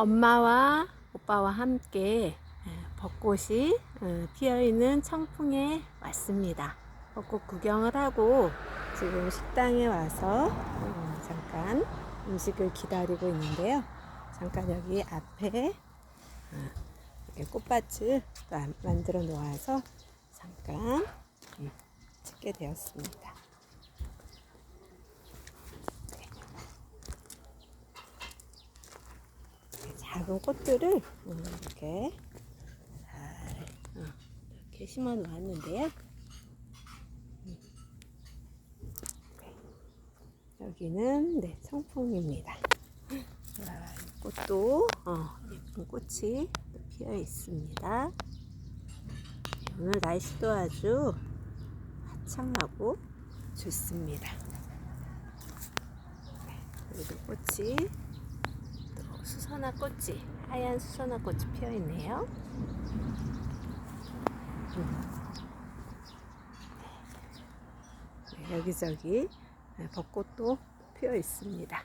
엄마와 오빠와 함께 예, 벚꽃이 어, 피어 있는 청풍에 왔습니다. 벚꽃 구경을 하고 지금 식당에 와서 어, 잠깐 음식을 기다리고 있는데요. 잠깐 여기 앞에 어, 꽃밭을 만들어 놓아서 잠깐 음, 찍게 되었습니다. 작은 꽃들을 음, 이렇게 잘 어, 이렇게 심어 놓았는데요. 음. 네. 여기는 네, 청풍입니다. 와, 이 꽃도 어, 예쁜 꽃이 또 피어 있습니다. 네, 오늘 날씨도 아주 화창하고 좋습니다. 네, 그리고 꽃이 또 수선화 꽃이 하얀 수선화 꽃이 피어 있네요. 네, 여기저기 네, 벚꽃도 피어 있습니다.